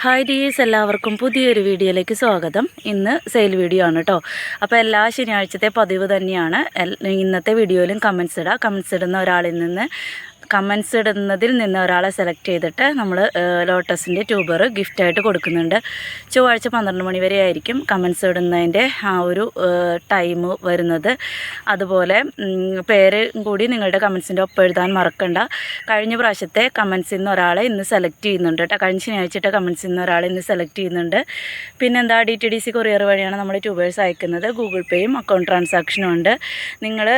Hi dears എല്ലാവർക്കും പുതിയൊരു വീഡിയോയിലേക്ക് സ്വാഗതം. ഇന്ന് സെയിൽ വീഡിയോ ആണ് കേട്ടോ അപ്പോൾ എല്ലാ ശനിയാഴ്ചത്തെ പതിവ് തന്നെയാണ്. ഇന്നത്തെ വീഡിയോയിലും കമൻസ് ഇടാം. കമൻസ് ഇടുന്ന ഒരാളിൽ നിന്ന് കമൻസ് ഇടുന്നതിൽ നിന്ന് ഒരാളെ സെലക്ട് ചെയ്തിട്ട് നമ്മൾ ലോട്ടസിന്റെ ട്യൂബർ ഗിഫ്റ്റായിട്ട് കൊടുക്കുന്നുണ്ട്. ചൊവ്വാഴ്ച പന്ത്രണ്ട് മണി വരെ ആയിരിക്കും കമൻസ് ഇടുന്നതിന്റെ ആ ഒരു ടൈം വരുന്നത്. അതുപോലെ പേര് കൂടി നിങ്ങളുടെ കമൻസിന്റെ ഒപ്പം എഴുതാൻ മറക്കണ്ട. കഴിഞ്ഞ പ്രാവശ്യത്തെ കമൻസിൽ നിന്ന് ഒരാളെ ഇന്ന് സെലക്ട് ചെയ്യുന്നുണ്ട് കേട്ടോ. കഴിഞ്ഞ ശനിയാഴ്ചത്തെ കമൻസിൽ നിന്ന് ഒരാളെ ഇന്ന് സെലക്ട് ചെയ്യുന്നുണ്ട്. പിന്നെന്താ D T D C courier വഴിയാണ് നമ്മൾ ട്യൂബേഴ്സ് അയക്കുന്നത്. ഗൂഗിൾ പേയും അക്കൗണ്ട് ട്രാൻസാക്ഷനും ഉണ്ട്. നിങ്ങൾ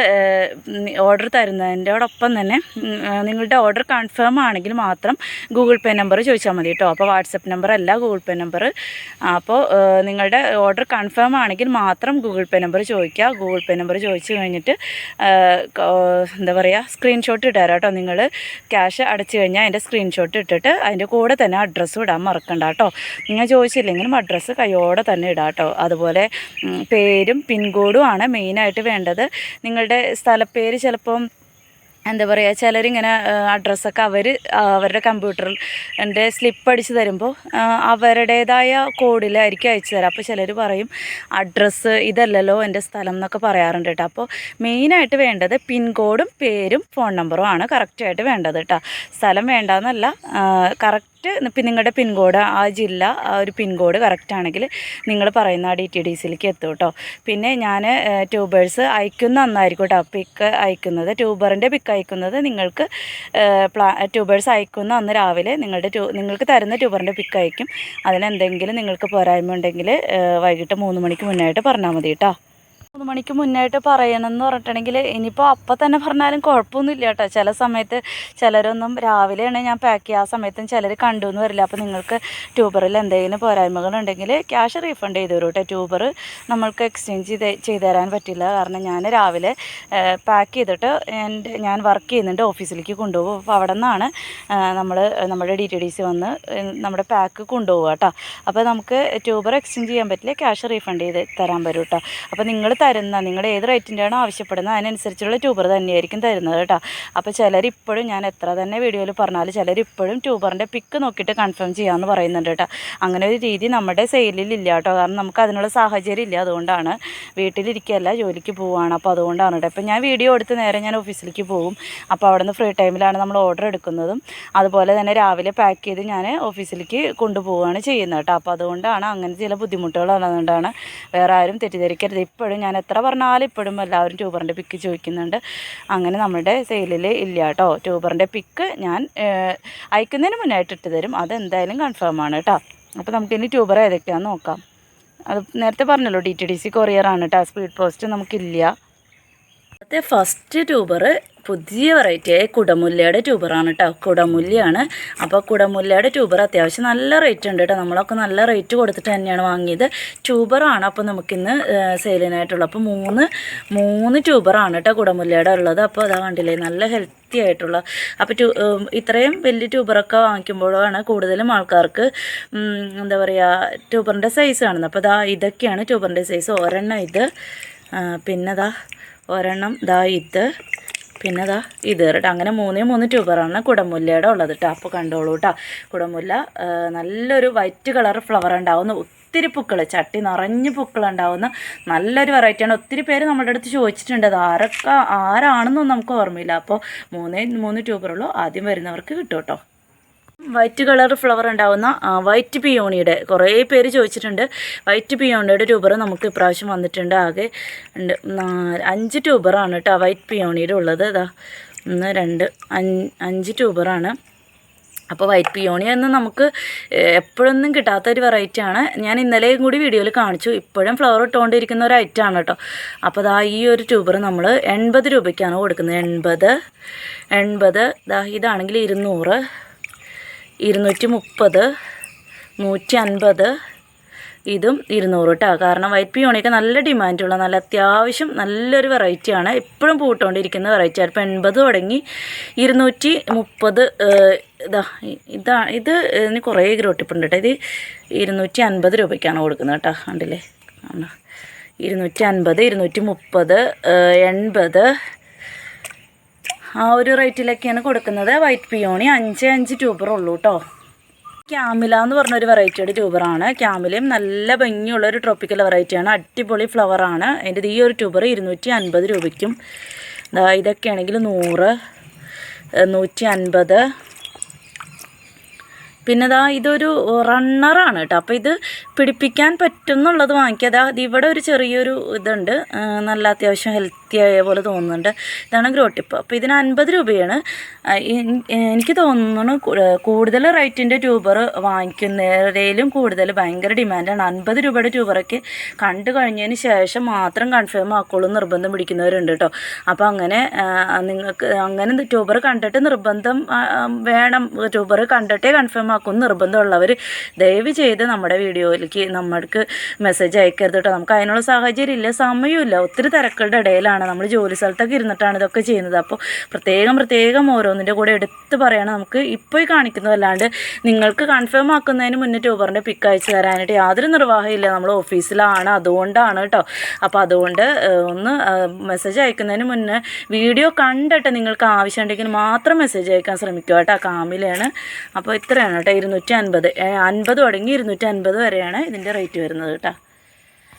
ഓർഡർ തരുന്നതിന്റെയോടൊപ്പം തന്നെ ഉം, ആ, നിങ്ങളുടെ ഓർഡർ കൺഫേം ആണെങ്കിൽ മാത്രം ഗൂഗിൾ പേ നമ്പർ ചോദിച്ചാൽ മതി കേട്ടോ അപ്പോൾ വാട്സപ്പ് നമ്പർ അല്ല ഗൂഗിൾ പേ നമ്പർ അപ്പോൾ നിങ്ങളുടെ ഓർഡർ കൺഫേം ആണെങ്കിൽ മാത്രം ഗൂഗിൾ പേ നമ്പർ ചോദിക്കുക ഗൂഗിൾ പേ നമ്പർ ചോദിച്ചു കഴിഞ്ഞിട്ട് എന്താ പറയുക സ്ക്രീൻഷോട്ട് ഇട്ടുതരാം കേട്ടോ നിങ്ങൾ ക്യാഷ് അടച്ചു കഴിഞ്ഞാൽ അതിന്റെ സ്ക്രീൻഷോട്ട് ഇട്ടിട്ട് അതിന്റെ കൂടെ തന്നെ അഡ്രസ്സ് ഇടാൻ മറക്കണ്ട കേട്ടോ നിങ്ങൾ ചോദിച്ചില്ലെങ്കിലും അഡ്രസ്സ് കൈയോടെ തന്നെ ഇടാം കേട്ടോ അതുപോലെ പേരും പിൻകോഡും ആണ് മെയിനായിട്ട് വേണ്ടത്. നിങ്ങളുടെ സ്ഥലപ്പേര് ചിലപ്പം എന്താ പറയുക ചിലരിങ്ങനെ അഡ്രസ്സൊക്കെ അവർ അവരുടെ കമ്പ്യൂട്ടറിൽ എന്റെ സ്ലിപ്പ് അടിച്ച് തരുമ്പോൾ അവരുടേതായ കോഡിലായിരിക്കും അയച്ചു തരാം. അപ്പോൾ ചിലർ പറയും അഡ്രസ്സ് ഇതല്ലല്ലോ എന്റെ സ്ഥലം എന്നൊക്കെ പറയാറുണ്ട് കേട്ടോ. അപ്പോൾ മെയിനായിട്ട് വേണ്ടത് പിൻകോഡും പേരും ഫോൺ നമ്പറും ആണ് കറക്റ്റായിട്ട് വേണ്ടത് കേട്ടോ. സ്ഥലം വേണ്ടെന്നല്ല കറക്റ്റ് ഇപ്പം നിങ്ങളുടെ പിൻകോഡ് ആ ജില്ല ആ ഒരു പിൻകോഡ് കറക്റ്റ് ആണെങ്കിൽ നിങ്ങൾ പറയുന്ന ആ ഡി ടി ഡി സിയിലേക്ക് എത്തും കേട്ടോ പിന്നെ ഞാൻ ട്യൂബേഴ്സ് അയക്കുന്ന അന്നായിരിക്കും കേട്ടോ പിക്ക് അയക്കുന്നത്. ട്യൂബറിന്റെ പിക്ക് അയക്കുന്നത് നിങ്ങൾക്ക് പ്ലാ ട്യൂബേഴ്സ് അയക്കുന്ന അന്ന് രാവിലെ നിങ്ങളുടെ ട്യൂ നിങ്ങൾക്ക് തരുന്ന ട്യൂബറിന്റെ പിക്ക് അയക്കും. അതിനെന്തെങ്കിലും നിങ്ങൾക്ക് പോരായ്മ ഉണ്ടെങ്കിൽ വൈകിട്ട് മൂന്ന് മണിക്ക് മുന്നായിട്ട് പറഞ്ഞാൽ മതി കേട്ടോ മൂന്ന് മണിക്ക് മുന്നായിട്ട് പറയണം എന്ന് പറഞ്ഞിട്ടുണ്ടെങ്കിൽ ഇനിയിപ്പോൾ അപ്പം തന്നെ പറഞ്ഞാലും കുഴപ്പമൊന്നുമില്ല കേട്ടോ. ചില സമയത്ത് ചിലരൊന്നും രാവിലെയാണ് ഞാൻ പാക്ക് ചെയ്യുക ആ സമയത്തും ചിലർ കണ്ടു എന്ന് വരില്ല. അപ്പോൾ നിങ്ങൾക്ക് ട്യൂബറിൽ എന്തെങ്കിലും പോരായ്മകളുണ്ടെങ്കിൽ ക്യാഷ് റീഫണ്ട് ചെയ്ത് തരും കേട്ടോ. ട്യൂബർ നമ്മൾക്ക് എക്സ്ചേഞ്ച് ചെയ്ത് ചെയ്ത് തരാൻ പറ്റില്ല. കാരണം ഞാൻ രാവിലെ പാക്ക് ചെയ്തിട്ട് എന്റെ ഞാൻ വർക്ക് ചെയ്യുന്നുണ്ട് ഓഫീസിലേക്ക് കൊണ്ടുപോകും. അപ്പോൾ അവിടെ നിന്നാണ് നമ്മൾ നമ്മുടെ ഡി ടി ഡി സി വന്ന് നമ്മുടെ പാക്ക് കൊണ്ടുപോകുക കേട്ടോ. അപ്പോൾ നമുക്ക് ട്യൂബർ എക്സ്ചേഞ്ച് ചെയ്യാൻ പറ്റില്ല. ക്യാഷ് റീഫണ്ട് ചെയ്ത് തരാൻ വരും കേട്ടോ. അപ്പോൾ നിങ്ങൾ തരുന്ന നിങ്ങൾ ഏത് റേറ്റിന്റെ ആണോ ആവശ്യപ്പെടുന്നത് അതിനനുസരിച്ചുള്ള ട്യൂബർ തന്നെയായിരിക്കും തരുന്നത് കേട്ടോ. അപ്പോൾ ചിലർ ഇപ്പോഴും ഞാൻ എത്ര തന്നെ വീഡിയോയിൽ പറഞ്ഞാലും ചിലർ ഇപ്പോഴും ട്യൂബറിന്റെ പിക്ക് നോക്കിയിട്ട് കൺഫേം ചെയ്യാമെന്ന് പറയുന്നുണ്ട് കേട്ടോ. അങ്ങനെ ഒരു രീതി നമ്മുടെ സെയിലിൽ ഇല്ല കേട്ടോ. കാരണം നമുക്ക് അതിനുള്ള സാഹചര്യം ഇല്ല. അതുകൊണ്ടാണ് വീട്ടിലിരിക്കുകയല്ല ജോലിക്ക് പോവുകയാണ് അപ്പോൾ അതുകൊണ്ടാണ് കേട്ടോ. ഇപ്പോൾ ഞാൻ വീഡിയോ എടുത്ത് നേരെ ഞാൻ ഓഫീസിലേക്ക് പോകും. അപ്പോൾ അവിടെ നിന്ന് ഫ്രീ ടൈമിലാണ് നമ്മൾ ഓർഡർ എടുക്കുന്നതും. അതുപോലെ തന്നെ രാവിലെ പാക്ക് ചെയ്ത് ഞാൻ ഓഫീസിലേക്ക് കൊണ്ടുപോവുകയാണ് ചെയ്യുന്നത് കേട്ടോ. അപ്പോൾ അതുകൊണ്ടാണ് അങ്ങനെ ചില ബുദ്ധിമുട്ടുകൾ ഉള്ളതുകൊണ്ടാണ് വേറെ ആരും തെറ്റിദ്ധരിക്കരുത്. ഇപ്പോഴും എത്ര പറഞ്ഞാലും ഇപ്പോഴും എല്ലാവരും ട്യൂബറിന്റെ പിക്ക് ചോദിക്കുന്നുണ്ട്. അങ്ങനെ നമ്മുടെ സെയിലിൽ ഇല്ല കേട്ടോ. ട്യൂബറിന്റെ പിക്ക് ഞാൻ അയക്കുന്നതിന് മുന്നായിട്ട് ഇട്ട് തരും. അതെന്തായാലും കൺഫേം ആണ് കേട്ടോ. അപ്പോൾ നമുക്ക് ഇനി ട്യൂബർ ഏതൊക്കെയാണെന്ന് നോക്കാം. അത് നേരത്തെ പറഞ്ഞല്ലോ ഡി ടി ഡി സി കൊറിയറാണ് കേട്ടോ. സ്പീഡ് പോസ്റ്റ് നമുക്കില്ല. ഫസ്റ്റ് ട്യൂബർ പുതിയ വെറൈറ്റി ആയ കുടമുല്ലയുടെ ട്യൂബറാണ് കേട്ടോ കുടമുല്ലയാണ് അപ്പോൾ കുടമുല്ലയുടെ ട്യൂബർ അത്യാവശ്യം നല്ല റേറ്റ് ഉണ്ട് കേട്ടോ നമ്മളൊക്കെ നല്ല റേറ്റ് കൊടുത്തിട്ട് തന്നെയാണ് വാങ്ങിയത്. ട്യൂബറാണ് അപ്പോൾ നമുക്കിന്ന് സെയിലിനായിട്ടുള്ളത് അപ്പോൾ മൂന്ന് മൂന്ന് ട്യൂബറാണ് കേട്ടോ കുടമുല്ലയുടെ ഉള്ളത്. അപ്പോൾ അതാ കണ്ടില്ലേ നല്ല ഹെൽത്ത് ായിട്ടുള്ള അപ്പോൾ ട്യൂ ഇത്രയും വലിയ ട്യൂബറൊക്കെ വാങ്ങിക്കുമ്പോഴാണ് കൂടുതലും ആൾക്കാർക്ക് എന്താ പറയുക ട്യൂബറിന്റെ സൈസ് കാണുന്നത്. അപ്പോൾ ഇതാ ഇതൊക്കെയാണ് ട്യൂബറിന്റെ സൈസ് ഒരെണ്ണം ഇത് പിന്നെ ദാ ഒരെണ്ണം ദാ ഇത്. പിന്നെ അതാ ഇത് കേട്ടോ. അങ്ങനെ മൂന്നേ മൂന്ന് ട്യൂബറാണ് കുടമുല്ലയുടെ ഉള്ളത് കേട്ടോ. അപ്പോൾ കണ്ടോളൂ കേട്ടോ. കുടമുല്ല നല്ലൊരു വൈറ്റ് കളർ ഫ്ലവർ ഉണ്ടാവുന്ന ഒത്തിരി പൂക്കൾ ചട്ടി നിറഞ്ഞ് പൂക്കൾ ഉണ്ടാവുന്ന നല്ലൊരു വെറൈറ്റിയാണ് ഒത്തിരി പേര് നമ്മുടെ അടുത്ത് ചോദിച്ചിട്ടുണ്ട് അത് ആരൊക്കെ ആരാണെന്നൊന്നും നമുക്ക് ഓർമ്മയില്ല. അപ്പോൾ മൂന്നേ മൂന്ന് ട്യൂബറുള്ളൂ. ആദ്യം വരുന്നവർക്ക് കിട്ടും കേട്ടോ. വൈറ്റ് കളർ ഫ്ലവർ ഉണ്ടാവുന്ന വൈറ്റ് പിയോണിയുടെ കുറേ പേര് ചോദിച്ചിട്ടുണ്ട്. വൈറ്റ് പിയോണിയുടെ ട്യൂബർ നമുക്ക് ഇപ്രാവശ്യം വന്നിട്ടുണ്ട് ആകെ ഉണ്ട് അഞ്ച് ട്യൂബറാണ് കേട്ടോ വൈറ്റ് പിയോണിയുടെ ഉള്ളത്. അതാ ഒന്ന് രണ്ട് അഞ്ച് ട്യൂബറാണ്. അപ്പോൾ വൈറ്റ് പിയോണി എന്ന് നമുക്ക് എപ്പോഴൊന്നും കിട്ടാത്ത ഒരു വെറൈറ്റി ആണ്. ഞാൻ ഇന്നലെയും കൂടി വീഡിയോയിൽ കാണിച്ചു. ഇപ്പോഴും ഫ്ലവർ ഇട്ടുകൊണ്ടിരിക്കുന്ന ഒരു ഐറ്റം ആണ് കേട്ടോ. അപ്പോൾ ദാ ഈ ഒരു ട്യൂബർ നമ്മൾ എൺപത് രൂപയ്ക്കാണ് കൊടുക്കുന്നത്. എൺപത് എൺപത് ദാ ഇതാണെങ്കിൽ ഇരുന്നൂറ്. ഇരുന്നൂറ്റി മുപ്പത് നൂറ്റി അൻപത് ഇതും ഇരുന്നൂറ് കേട്ടോ കാരണം വൈറ്റ് പിയോണിയൊക്കെ നല്ല ഡിമാൻഡുള്ള നല്ല അത്യാവശ്യം നല്ലൊരു വെറൈറ്റിയാണ് എപ്പോഴും പൂട്ടുകൊണ്ടിരിക്കുന്ന വെറൈറ്റി. ആണ് ഇപ്പോൾ എൺപത് തുടങ്ങി ഇരുന്നൂറ്റി മുപ്പത് ഇതാ ഇതാ ഇത് ഇതിന് കുറേ ഗ്രോട്ടിപ്പുണ്ട് കേട്ടോ ഇത് ഇരുന്നൂറ്റി അൻപത് രൂപയ്ക്കാണ് കൊടുക്കുന്നത് കേട്ടോ കണ്ടില്ലേ? ഇരുന്നൂറ്റി അൻപത് ഇരുന്നൂറ്റി മുപ്പത് എൺപത് ആ ഒരു റേറ്റിലൊക്കെയാണ് കൊടുക്കുന്നത്. വൈറ്റ് പിയോണി അഞ്ച് അഞ്ച് ട്യൂബർ ഉള്ളൂ കേട്ടോ ക്യാമില എന്ന് പറഞ്ഞൊരു വെറൈറ്റിയുടെ ട്യൂബറാണ് ക്യാമിലയും നല്ല ഭംഗിയുള്ള ഒരു ട്രോപ്പിക്കൽ വെറൈറ്റിയാണ് അടിപൊളി ഫ്ലവറാണ് അതിന്റെ ഈ ഒരു ട്യൂബർ ഇരുന്നൂറ്റി അൻപത് രൂപയ്ക്കും. ഇതൊക്കെയാണെങ്കിൽ നൂറ് നൂറ്റി അൻപത്. പിന്നെ ദാ ഇതൊരു റണ്ണറാണ് കേട്ടോ അപ്പോൾ ഇത് പിടിപ്പിക്കാൻ പറ്റുന്നുള്ളത് വാങ്ങിക്കുക അതാ ഇവിടെ ഒരു ചെറിയൊരു ഇതുണ്ട്. നല്ല അത്യാവശ്യം ഹെൽത്തി ആയ പോലെ തോന്നുന്നുണ്ട്. ഇതാണ് ഗ്രോട്ടിപ്പ്. അപ്പോൾ ഇതിന് അൻപത് രൂപയാണ്. എനിക്ക് തോന്നുന്നു കൂടുതൽ റേറ്റിന്റെ ട്യൂബർ വാങ്ങിക്കുന്നവരേലും കൂടുതൽ ഭയങ്കര ഡിമാൻഡാണ്. അൻപത് രൂപയുടെ ട്യൂബറൊക്കെ കണ്ടു കഴിഞ്ഞതിന് ശേഷം മാത്രം കൺഫേം ആക്കുള്ളൂ നിർബന്ധം പിടിക്കുന്നവരുണ്ട് കേട്ടോ. അപ്പോൾ അങ്ങനെ നിങ്ങൾക്ക് അങ്ങനെ ട്യൂബർ കണ്ടിട്ട് നിർബന്ധം വേണം. ട്യൂബർ കണ്ടിട്ടേ കൺഫേം ആക്കും നിർബന്ധമുള്ളവർ ദയവ് ചെയ്ത് നമ്മുടെ വീഡിയോയിലേക്ക് നമ്മൾക്ക് മെസ്സേജ് അയക്കരുത് കേട്ടോ. നമുക്ക് അതിനുള്ള സാഹചര്യം ഇല്ല സമയമില്ല ഒത്തിരി തിരക്കുകളുടെ ഇടയിലാണ് നമ്മൾ ജോലി സ്ഥലത്തൊക്കെ ഇരുന്നിട്ടാണ് ഇതൊക്കെ ചെയ്യുന്നത്. അപ്പോൾ പ്രത്യേകം പ്രത്യേകം ഓരോന്നിന്റെ കൂടെ എടുത്ത് പറയണം. നമുക്ക് ഇപ്പോൾ കാണിക്കുന്നതല്ലാണ്ട് നിങ്ങൾക്ക് കൺഫേം ആക്കുന്നതിന് മുന്നേ ട്യൂബറിന്റെ പിക്ക് അയച്ചു തരാനായിട്ട് യാതൊരു നിർവാഹമില്ല നമ്മൾ ഓഫീസിലാണ് അതുകൊണ്ടാണ് കേട്ടോ. അപ്പോൾ അതുകൊണ്ട് ഒന്ന് മെസ്സേജ് അയക്കുന്നതിന് മുന്നേ വീഡിയോ കണ്ടിട്ട് നിങ്ങൾക്ക് ആവശ്യമുണ്ടെങ്കിൽ മാത്രം മെസ്സേജ് അയക്കാൻ ശ്രമിക്കുക കേട്ടോ. കാമിലാണ് അപ്പോൾ ഇത്രയാണ് കേട്ടോ. ഇരുന്നൂറ്റി അൻപത് അൻപത് തുടങ്ങി ഇരുന്നൂറ്റി അൻപത് വരെയാണ് ഇതിന്റെ റേറ്റ് വരുന്നത് കേട്ടോ.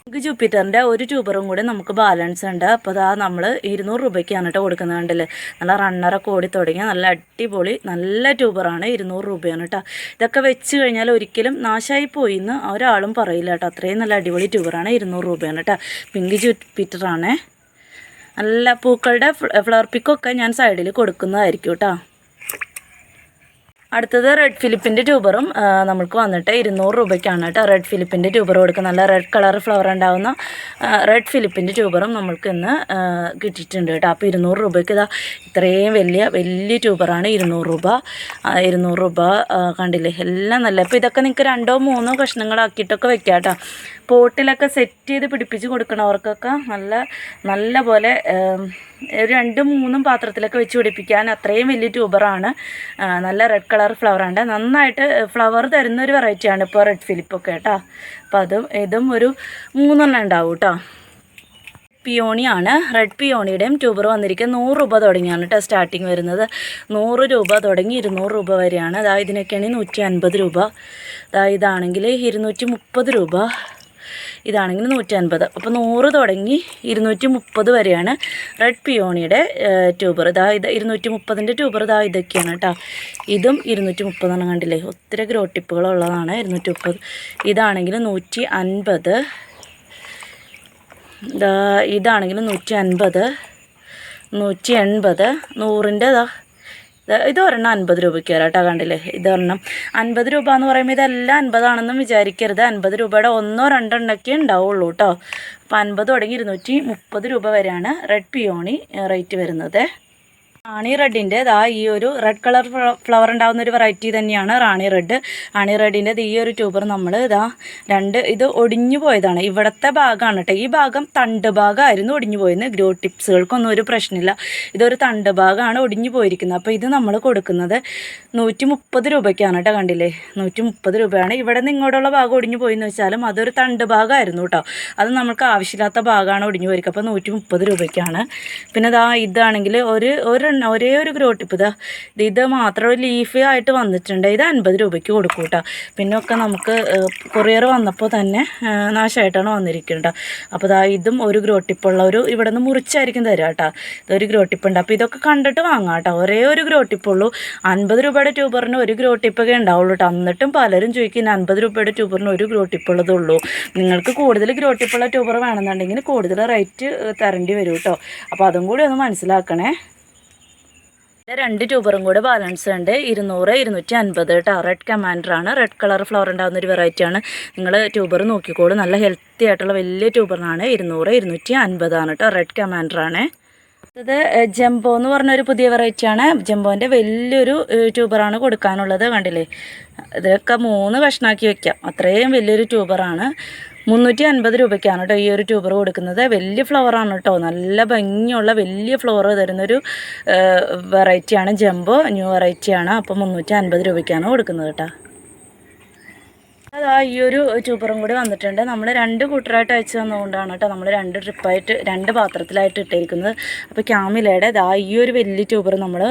നമുക്ക് ജൂപ്പിറ്ററിന്റെ ഒരു ട്യൂബറും കൂടി നമുക്ക് ബാലൻസ് ഉണ്ട്. അപ്പോൾ അതാ നമ്മൾ ഇരുന്നൂറ് രൂപയ്ക്കാണ് കേട്ടോ കൊടുക്കുന്നത് കണ്ടില്ലേ? നല്ല റണ്ണറൊക്കെ ഓടി തുടങ്ങിയ നല്ല അടിപൊളി നല്ല ട്യൂബറാണ് ഇരുന്നൂറ് രൂപയാണ് കേട്ടോ. ഇതൊക്കെ വെച്ച് കഴിഞ്ഞാൽ ഒരിക്കലും നാശമായി പോയി എന്ന് ഒരാളും പറയില്ല കേട്ടോ. അത്രയും നല്ല അടിപൊളി ട്യൂബറാണ് ഇരുന്നൂറ് രൂപയാണ് കേട്ടോ. പിങ്ക് ജൂപ്പിറ്ററാണേ. നല്ല പൂക്കളുടെ ഫ്ലവർ പിക്കൊക്കെ ഞാൻ സൈഡിൽ കൊടുക്കുന്നതായിരിക്കും കേട്ടോ. അടുത്തത് റെഡ് ഫിലിപ്പിന്റെ ട്യൂബറും നമുക്ക് വന്നിട്ട് ഇരുന്നൂറ് രൂപയ്ക്കാണ് കേട്ടോ റെഡ് ഫിലിപ്പിന്റെ ട്യൂബർ കൊടുക്കുക നല്ല റെഡ് കളർ ഫ്ലവർ ഉണ്ടാവുന്ന റെഡ് ഫിലിപ്പിന്റെ ട്യൂബറും നമ്മൾക്ക് ഇന്ന് കിട്ടിയിട്ടുണ്ട് കേട്ടോ. അപ്പോൾ ഇരുന്നൂറ് രൂപയ്ക്ക് ഇതാ ഇത്രയും വലിയ വലിയ ട്യൂബറാണ് ഇരുന്നൂറ് രൂപ. ഇരുന്നൂറ് രൂപ കണ്ടില്ലേ? എല്ലാം നല്ല. അപ്പോൾ ഇതൊക്കെ നിങ്ങൾക്ക് രണ്ടോ മൂന്നോ കഷ്ണങ്ങളാക്കിയിട്ടൊക്കെ വെക്കാം കേട്ടോ. പോട്ടിലൊക്കെ സെറ്റ് ചെയ്ത് പിടിപ്പിച്ച് കൊടുക്കണവർക്കൊക്കെ നല്ല നല്ല പോലെ ഒരു രണ്ടും മൂന്നും പാത്രത്തിലൊക്കെ വെച്ച് പിടിപ്പിക്കാൻ അത്രയും വലിയ ട്യൂബറാണ് നല്ല റെഡ് കളർ ഫ്ലവറാണ് നന്നായിട്ട് ഫ്ലവർ തരുന്ന ഒരു വെറൈറ്റിയാണ് ഇപ്പോൾ റെഡ് ഫിലിപ്പൊക്കെ കേട്ടോ. അപ്പോൾ അതും ഇതും ഒരു മൂന്നെണ്ണം ഉണ്ടാവും കേട്ടോ. പിയോണിയാണ് റെഡ് പിയോണിയുടെയും ട്യൂബർ വന്നിരിക്കുന്നത് നൂറ് രൂപ തുടങ്ങിയാണ് കേട്ടോ സ്റ്റാർട്ടിങ് വരുന്നത്. നൂറ് രൂപ തുടങ്ങി ഇരുന്നൂറ് രൂപ വരെയാണ്. അതായത് ഇതിനൊക്കെയാണെങ്കിൽ നൂറ്റി അൻപത് രൂപ. അതായത് ഇതാണെങ്കിൽ ഇരുന്നൂറ്റി മുപ്പത് രൂപ. ഇതാണെങ്കിൽ നൂറ്റി അൻപത് അപ്പോൾ നൂറ് തുടങ്ങി ഇരുന്നൂറ്റി മുപ്പത് വരെയാണ് റെഡ് പിയോണിയുടെ ട്യൂബർ. ഇതാ ഇത് ഇരുന്നൂറ്റി മുപ്പതിന്റെ ട്യൂബർ ഇതാ ഇതൊക്കെയാണ് കേട്ടോ. ഇതും ഇരുന്നൂറ്റി മുപ്പതെണ്ണം കണ്ടില്ലേ? ഒത്തിരി ഗ്രോട്ടിപ്പുകളുള്ളതാണ് ഇരുന്നൂറ്റി മുപ്പത് ഇതാണെങ്കിൽ നൂറ്റി അൻപത് ഇതാ ഇതാണെങ്കിൽ നൂറ്റി അൻപത് നൂറ്റി എൺപത് നൂറിന്റെ ഇതാ ഇത് ഒരെണ്ണം അൻപത് രൂപയ്ക്ക് വരാം കേട്ടോ കണ്ടില്ലേ? ഇതൊരെണ്ണം അൻപത് രൂപ എന്ന് പറയുമ്പോൾ ഇതെല്ലാം അൻപതാണെന്നും വിചാരിക്കരുത്. അൻപത് രൂപയുടെ ഒന്നോ രണ്ടെണ്ണൊക്കെ ഉണ്ടാവുള്ളൂ കേട്ടോ. അപ്പോൾ അൻപത് തുടങ്ങി ഇരുന്നൂറ്റി മുപ്പത് രൂപ വരെയാണ് റെഡ് പിയോണി റേറ്റ് വരുന്നത്. റാണി റെഡിന്റെ ഇതാ ഈ ഒരു റെഡ് കളർ ഫ്ലവർ ഉണ്ടാകുന്ന ഒരു വെറൈറ്റി തന്നെയാണ് റാണി റെഡ് റാണി റെഡിന്റെ ഈ ഒരു ട്യൂബർ നമ്മൾ ഇതാ രണ്ട് ഇത് ഒടിഞ്ഞു പോയതാണ്. ഇവിടുത്തെ ഭാഗമാണ് കേട്ടോ ഈ ഭാഗം തണ്ട് ഭാഗമായിരുന്നു ഒടിഞ്ഞു പോയത് ഗ്രോ ടിപ്സുകൾക്കൊന്നും ഒരു പ്രശ്നമില്ല. ഇതൊരു തണ്ട് ഭാഗമാണ് ഒടിഞ്ഞു പോയിരിക്കുന്നത്. അപ്പോൾ ഇത് നമ്മൾ കൊടുക്കുന്നത് നൂറ്റി മുപ്പത് രൂപയ്ക്കാണ് കേട്ടോ കണ്ടില്ലേ? നൂറ്റി മുപ്പത് രൂപയാണ്. ഇവിടെ നിന്ന് ഇങ്ങോട്ടുള്ള ഭാഗം ഒടിഞ്ഞു പോയി എന്ന് വെച്ചാലും അതൊരു തണ്ട് ഭാഗമായിരുന്നു കേട്ടോ അത് നമുക്ക് ആവശ്യമില്ലാത്ത ഭാഗമാണ് ഒടിഞ്ഞു പോയിരിക്കുക അപ്പോൾ നൂറ്റി മുപ്പത് രൂപയ്ക്കാണ്. പിന്നെ ഇതാ ഇതാണെങ്കിൽ ഒരു ഒരു ഒരെണ്ണം ഒരേ ഒരു ഗ്രോ ടിപ്പ് ഇതാ. ഇത് മാത്രം ലീഫ് ആയിട്ട് വന്നിട്ടുണ്ട്. ഇത് അൻപത് രൂപയ്ക്ക് കൊടുക്കും കേട്ടോ പിന്നെ ഒക്കെ നമുക്ക് കൊറിയർ വന്നപ്പോൾ തന്നെ നാശമായിട്ടാണ് വന്നിരിക്കുന്നത് അപ്പോൾ ഇതാ ഇതും ഒരു ഗ്രോ ടിപ്പുള്ള ഒരു ഇവിടെ നിന്ന് മുറിച്ചായിരിക്കും തരാം കേട്ടോ ഇതൊരു ഗ്രോ ടിപ്പ് ഉണ്ട്. അപ്പോൾ ഇതൊക്കെ കണ്ടിട്ട് വാങ്ങാം കേട്ടോ ഒരേ ഒരു ഗ്രോ ടിപ്പുള്ളൂ അൻപത് രൂപയുടെ ട്യൂബറിന് ഒരു ഗ്രോ ടിപ്പൊക്കെ ഉണ്ടാവുള്ളൂ കേട്ടോ എന്നിട്ടും പലരും ചോദിക്കും അൻപത് രൂപയുടെ ട്യൂബറിന് ഒരു ഗ്രോ ടിപ്പുള്ളതുള്ളൂ നിങ്ങൾക്ക് കൂടുതൽ ഗ്രോ ടിപ്പുള്ള ട്യൂബർ വേണമെന്നുണ്ടെങ്കിൽ കൂടുതൽ റേറ്റ് തരേണ്ടി വരും കേട്ടോ അപ്പോൾ അതും കൂടി ഒന്ന് മനസ്സിലാക്കണേ. രണ്ട് ട്യൂബറും കൂടെ ബാലൻസ് ഉണ്ട്. ഇരുന്നൂറ് ഇരുന്നൂറ്റി അൻപത് കേട്ടോ റെഡ് കമാൻഡറാണ് റെഡ് കളർ ഫ്ലവർ ഉണ്ടാകുന്ന ഒരു വെറൈറ്റിയാണ് നിങ്ങൾ ട്യൂബർ നോക്കിക്കോളൂ. നല്ല ഹെൽത്തി ആയിട്ടുള്ള വലിയ ട്യൂബറിനാണ് ഇരുന്നൂറ് ഇരുന്നൂറ്റി അൻപതാണ് കേട്ടോ റെഡ് കമാൻഡറാണ് ഇത് ജംബോ എന്ന് പറഞ്ഞ ഒരു പുതിയ വെറൈറ്റിയാണ് ജംബോന്റെ വലിയൊരു ട്യൂബറാണ് കൊടുക്കാനുള്ളത്. കണ്ടില്ലേ? ഇതൊക്കെ മൂന്ന് കഷ്ണാക്കി വെക്കാം. അത്രയും വലിയൊരു ട്യൂബറാണ് മുന്നൂറ്റി അൻപത് രൂപയ്ക്കാണ് കേട്ടോ ഈ ഒരു ട്യൂബർ കൊടുക്കുന്നത്. വലിയ ഫ്ലവറാണ് കേട്ടോ. നല്ല ഭംഗിയുള്ള വലിയ ഫ്ലവർ തരുന്നൊരു വെറൈറ്റിയാണ് ജംബോ ന്യൂ വെറൈറ്റിയാണ് അപ്പോൾ മുന്നൂറ്റി അൻപത് രൂപയ്ക്കാണ് കൊടുക്കുന്നത് കേട്ടോ. അതാ ഈ ഒരു ട്യൂബറും കൂടി വന്നിട്ടുണ്ട്. നമ്മൾ രണ്ട് കൂട്ടറായിട്ട് അയച്ചു തന്നുകൊണ്ടാണ് കേട്ടോ നമ്മൾ രണ്ട് ട്രിപ്പായിട്ട് രണ്ട് പാത്രത്തിലായിട്ട് ഇട്ടിരിക്കുന്നത് അപ്പോൾ ക്യാമിലയുടെ ദാ ഈ ഒരു വലിയ ട്യൂബർ നമ്മൾ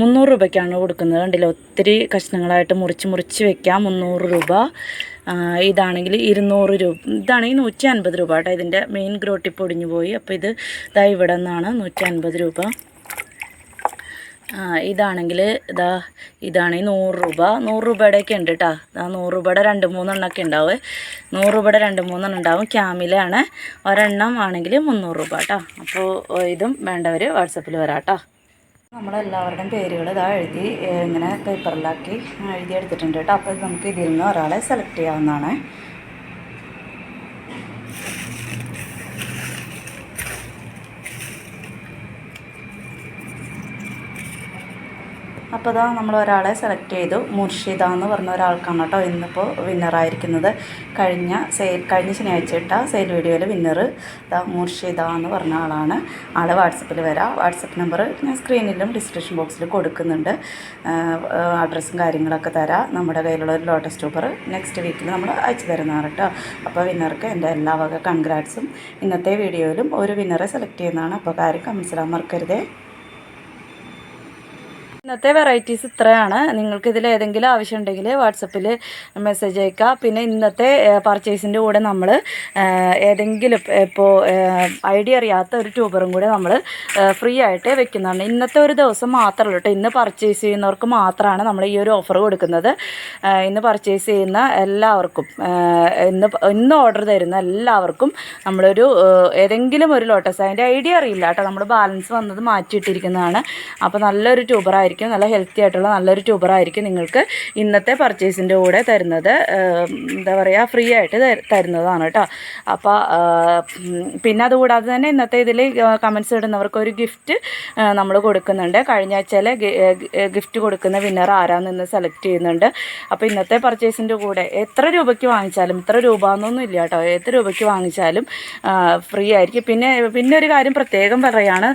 മുന്നൂറ് രൂപയ്ക്കാണ് കൊടുക്കുന്നത്. കണ്ടില്ല? ഒത്തിരി കഷ്ണങ്ങളായിട്ട് മുറിച്ച് മുറിച്ച് വെക്കാം. മുന്നൂറ് രൂപ. ഇതാണെങ്കിൽ ഇരുന്നൂറ് രൂപ. ഇതാണെങ്കിൽ നൂറ്റി അൻപത് രൂപ കേട്ടോ. ഇതിന്റെ മെയിൻ ഗ്രോട്ടി പൊടിഞ്ഞു പോയി. അപ്പോൾ ഇത് ഇതാ ഇവിടെ നിന്നാണ് നൂറ്റി അൻപത് രൂപ ഇതാണെങ്കിൽ ഇതാ ഇതാണെങ്കിൽ നൂറ് രൂപ. നൂറ് രൂപയുടെയൊക്കെ ഉണ്ട് കേട്ടോ. ആ നൂറ് രൂപയുടെ രണ്ട് മൂന്നെണ്ണമൊക്കെ ഉണ്ടാവും. നൂറ് രൂപയുടെ രണ്ട് മൂന്നെണ്ണം ഉണ്ടാവും. ക്യാമിലാണ്. ഒരെണ്ണം ആണെങ്കിൽ മുന്നൂറ് രൂപ കേട്ടോ. അപ്പോൾ ഇതും വേണ്ടവർ വാട്സപ്പിൽ വരാം കേട്ടോ. നമ്മളെല്ലാവരുടെയും പേരുകൾ ഇതാ എഴുതി ഇങ്ങനെ പേപ്പറിലാക്കി എഴുതി എടുത്തിട്ടുണ്ട് കേട്ടോ. അപ്പോൾ നമുക്ക് ഇതിൽ നിന്ന് ഒരാളെ സെലക്ട് ചെയ്യാവുന്നതാണ്. അപ്പോൾ ഇതാ നമ്മൾ ഒരാളെ സെലക്ട് ചെയ്തു. മുർഷിദ എന്ന് പറഞ്ഞ ഒരാൾക്കാണ് കേട്ടോ ഇന്നിപ്പോൾ വിന്നറായിരിക്കുന്നത്. കഴിഞ്ഞ സെയിൽ കഴിഞ്ഞ ശനിയാഴ്ച ഇട്ട സെയിൽ വീഡിയോയിൽ വിന്നർ ഇതാ മുർഷിദ എന്ന് പറഞ്ഞ ആളാണ്. ആളെ വാട്സപ്പിൽ വരാം. വാട്സപ്പ് നമ്പർ ഞാൻ സ്ക്രീനിലും ഡിസ്ക്രിപ്ഷൻ ബോക്സിൽ കൊടുക്കുന്നുണ്ട്. അഡ്രസ്സും കാര്യങ്ങളൊക്കെ തരാം. നമ്മുടെ കയ്യിലുള്ള ഒരു ലോട്ടസ് ട്യൂബർ നെക്സ്റ്റ് വീക്കിൽ നമ്മൾ അയച്ചു തരുന്നതാണ് കേട്ടോ. അപ്പോൾ വിന്നർക്ക് എന്റെ എല്ലാ വക കൺഗ്രാറ്റ്സും ഇന്നത്തെ വീഡിയോയിലും ഒരു വിന്നറെ സെലക്ട് ചെയ്യുന്നതാണ്. അപ്പോൾ കാര്യം കമൻസിലാൻ മറക്കരുതേ. ഇന്നത്തെ വെറൈറ്റീസ് ഇത്രയാണ്. നിങ്ങൾക്ക് ഇതിൽ ഏതെങ്കിലും ആവശ്യമുണ്ടെങ്കിൽ വാട്സപ്പിൽ മെസ്സേജ് അയക്കുക പിന്നെ ഇന്നത്തെ പർച്ചേസിന്റെ കൂടെ നമ്മൾ ഏതെങ്കിലും ഇപ്പോൾ ഐഡിയ അറിയാത്ത ഒരു ട്യൂബറും കൂടെ നമ്മൾ ഫ്രീ ആയിട്ട് വെക്കുന്നതാണ്. ഇന്നത്തെ ഒരു ദിവസം മാത്രമല്ല കേട്ടോ ഇന്ന് പർച്ചേസ് ചെയ്യുന്നവർക്ക് മാത്രമാണ് നമ്മൾ ഈ ഒരു ഓഫർ കൊടുക്കുന്നത്. ഇന്ന് പർച്ചേസ് ചെയ്യുന്ന എല്ലാവർക്കും ഇന്ന് ഇന്ന് ഓർഡർ തരുന്ന എല്ലാവർക്കും നമ്മളൊരു ഏതെങ്കിലും ഒരു ലോട്ടസ് അതിന്റെ ഐഡിയ അറിയില്ല കേട്ടോ നമ്മൾ ബാലൻസ് വന്നത് മാറ്റിയിട്ടിരിക്കുന്നതാണ്. അപ്പോൾ നല്ലൊരു ട്യൂബറായിരിക്കും നല്ല ഹെൽത്തി ആയിട്ടുള്ള നല്ലൊരു ട്യൂബറായിരിക്കും നിങ്ങൾക്ക് ഇന്നത്തെ പർച്ചേസിന്റെ കൂടെ തരുന്നത്. എന്താ പറയുക ഫ്രീ ആയിട്ട് തരുന്നതാണ് കേട്ടോ. അപ്പോൾ പിന്നെ അതുകൂടാതെ തന്നെ ഇന്നത്തെ ഇതിൽ കമൻസ് ഇടുന്നവർക്ക് ഒരു ഗിഫ്റ്റ് നമ്മൾ കൊടുക്കുന്നുണ്ട്. കഴിഞ്ഞ ആഴ്ചയിലെ ഗിഫ്റ്റ് കൊടുക്കുന്ന വിന്നർ ആരാന്ന് സെലക്ട് ചെയ്യുന്നുണ്ട്. അപ്പോൾ ഇന്നത്തെ പർച്ചേസിന്റെ കൂടെ എത്ര രൂപയ്ക്ക് വാങ്ങിച്ചാലും ഇത്ര രൂപ എന്നൊന്നും ഇല്ല കേട്ടോ. എത്ര രൂപയ്ക്ക് വാങ്ങിച്ചാലും ഫ്രീ ആയിരിക്കും. പിന്നെ പിന്നെ ഒരു കാര്യം പ്രത്യേകം പറയുകയാണ്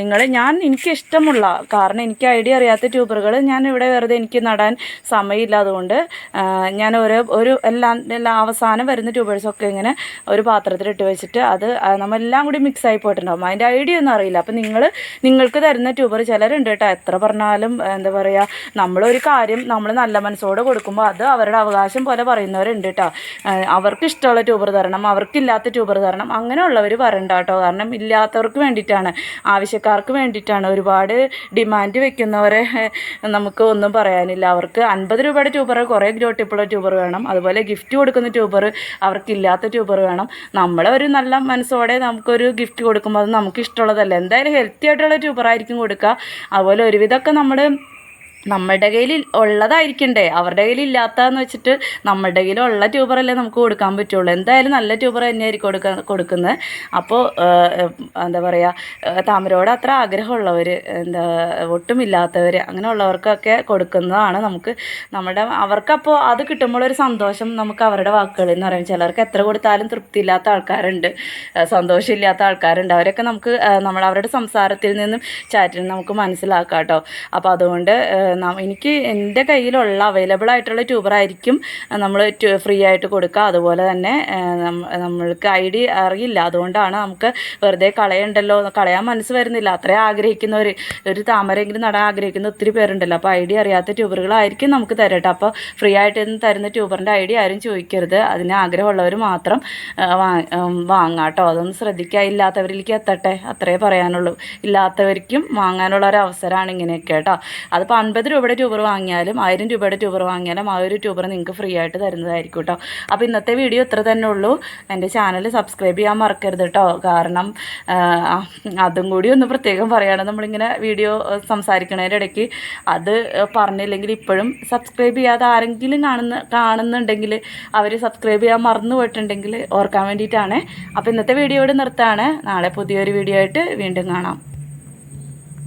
നിങ്ങൾ ഞാൻ എനിക്കിഷ്ടമുള്ള കാരണം എനിക്ക് ഐഡിയ അറിയാത്ത ട്യൂബറുകൾ. ഞാൻ ഇവിടെ വെറുതെ എനിക്ക് നടാൻ സമയമില്ല അതുകൊണ്ട് ആ, ഞാൻ ഓരോ ഒരു എല്ലാം എല്ലാം അവസാനം വരുന്ന ട്യൂബേഴ്സൊക്കെ ഇങ്ങനെ ഒരു പാത്രത്തിലിട്ട് വെച്ചിട്ട് അത് നമ്മളെല്ലാം കൂടി മിക്സ് ആയി പോയിട്ടുണ്ടാകും അതിന്റെ ഐഡിയ ഒന്നും അറിയില്ല. അപ്പം നിങ്ങൾ നിങ്ങൾക്ക് തരുന്ന ട്യൂബർ ചിലരുണ്ട് കേട്ടോ. എത്ര പറഞ്ഞാലും എന്താ പറയുക നമ്മളൊരു കാര്യം നമ്മൾ നല്ല മനസ്സോടെ കൊടുക്കുമ്പോൾ അത് അവരുടെ അവകാശം പോലെ പറയുന്നവരുണ്ട് കേട്ടോ. അവർക്ക് ഇഷ്ടമുള്ള ട്യൂബർ തരണം അവർക്കില്ലാത്ത ട്യൂബർ തരണം അങ്ങനെയുള്ളവർ പറയണ്ട കേട്ടോ. കാരണം ഇല്ലാത്തവർക്ക് വേണ്ടിയിട്ടാണ് ആവശ്യക്കാർക്ക് വേണ്ടിയിട്ടാണ് ഒരുപാട് ഡിമാൻഡ് വെക്കുന്നവരെ ഏഹ്, നമുക്ക് ഒന്നും പറയാനില്ല. അവർക്ക് അൻപത് രൂപയുടെ ട്യൂബർ കുറേ ഗ്രോട്ടിപ്പുള്ള ട്യൂബർ വേണം. അതുപോലെ ഗിഫ്റ്റ് കൊടുക്കുന്ന ട്യൂബർ അവർക്കില്ലാത്ത ട്യൂബർ വേണം. നമ്മളെ ഒരു നല്ല മനസ്സോടെ നമുക്കൊരു ഗിഫ്റ്റ് കൊടുക്കുമ്പോൾ അത് നമുക്ക് ഇഷ്ടമുള്ളതല്ല എന്തായാലും ഹെൽത്തി ആയിട്ടുള്ള ട്യൂബർ ട്യൂബറായിരിക്കും കൊടുക്കുക. അതുപോലെ ഒരുവിധമൊക്കെ നമ്മൾ നമ്മളുടെ കയ്യിൽ ഉള്ളതായിരിക്കണ്ടേ? അവരുടെ കയ്യിൽ ഇല്ലാത്തതെന്ന് വെച്ചിട്ട് നമ്മളുടെ കയ്യിൽ ഉള്ള ട്യൂബറല്ലേ നമുക്ക് കൊടുക്കാൻ പറ്റുള്ളൂ. എന്തായാലും നല്ല ട്യൂബർ തന്നെയായിരിക്കും കൊടുക്ക കൊടുക്കുന്നത് അപ്പോൾ എന്താ പറയുക താമരോട് അത്ര ആഗ്രഹമുള്ളവർ എന്താ ഒട്ടുമില്ലാത്തവർ അങ്ങനെയുള്ളവർക്കൊക്കെ കൊടുക്കുന്നതാണ് നമുക്ക് നമ്മുടെ അവർക്കപ്പോൾ അത് കിട്ടുമ്പോഴൊരു സന്തോഷം നമുക്ക് അവരുടെ വാക്കുകളിൽ എന്ന് പറയും. ചിലർക്ക് എത്ര കൊടുത്താലും തൃപ്തിയില്ലാത്ത ആൾക്കാരുണ്ട് ആ, സന്തോഷമില്ലാത്ത ആൾക്കാരുണ്ട്. അവരൊക്കെ നമുക്ക് നമ്മൾ അവരുടെ സംസാരത്തിൽ നിന്നും ചാറ്റിൽ നമുക്ക് മനസ്സിലാക്കാം കേട്ടോ. അപ്പോൾ അതുകൊണ്ട് എനിക്ക് എന്റെ കയ്യിലുള്ള അവൈലബിൾ ആയിട്ടുള്ള ട്യൂബറായിരിക്കും നമ്മൾ ഫ്രീ ആയിട്ട് കൊടുക്കുക. അതുപോലെ തന്നെ നമ്മൾക്ക് ഐ ഡി അറിയില്ല. അതുകൊണ്ടാണ് നമുക്ക് വെറുതെ കളയണ്ടല്ലോ കളയാൻ മനസ്സ് വരുന്നില്ല. അത്രയും ആഗ്രഹിക്കുന്നവർ ഒരു താമരെങ്കിലും നടാൻ ആഗ്രഹിക്കുന്ന ഒത്തിരി പേരുണ്ടല്ലോ. അപ്പോൾ ഐ ഡി അറിയാത്ത ട്യൂബറുകളായിരിക്കും നമുക്ക് തരട്ടെ. അപ്പോൾ ഫ്രീ ആയിട്ട് തരുന്ന ട്യൂബറിന്റെ ഐ ഡി ആരും ചോദിക്കരുത്. അതിന് ആഗ്രഹമുള്ളവർ മാത്രം വാങ്ങാം കേട്ടോ അതൊന്ന് ശ്രദ്ധിക്കുക. ഇല്ലാത്തവരിലേക്ക് എത്തട്ടെ. അത്രേ പറയാനുള്ളൂ. ഇല്ലാത്തവർക്കും വാങ്ങാനുള്ള ഒരു അവസരമാണ് ഇങ്ങനെയൊക്കെ കേട്ടോ. അതിപ്പോൾ അൻപത് രൂപയുടെ ട്യൂബർ വാങ്ങിയാലും ആയിരം രൂപയുടെ ട്യൂബർ വാങ്ങിയാലും ആ ഒരു ട്യൂബർ നിങ്ങൾക്ക് ഫ്രീ ആയിട്ട് തരുന്നതായിരിക്കും കേട്ടോ. അപ്പോൾ ഇന്നത്തെ വീഡിയോ ഇത്ര തന്നെ ഉള്ളൂ. എന്റെ ചാനൽ സബ്സ്ക്രൈബ് ചെയ്യാൻ മറക്കരുത് കേട്ടോ. കാരണം അതും കൂടി ഒന്ന് പ്രത്യേകം പറയുകയാണ് നമ്മളിങ്ങനെ വീഡിയോ സംസാരിക്കണതിന്റെ ഇടയ്ക്ക് അത് പറഞ്ഞില്ലെങ്കിൽ ഇപ്പോഴും സബ്സ്ക്രൈബ് ചെയ്യാതെ ആരെങ്കിലും കാണുന്ന കാണുന്നുണ്ടെങ്കിൽ അവർ സബ്സ്ക്രൈബ് ചെയ്യാൻ മറന്നു പോയിട്ടുണ്ടെങ്കിൽ ഓർക്കാൻ വേണ്ടിയിട്ടാണ്. അപ്പോൾ ഇന്നത്തെ വീഡിയോ ഇവിടെ നിർത്താണ് നാളെ പുതിയൊരു വീഡിയോ ആയിട്ട് വീണ്ടും കാണാം.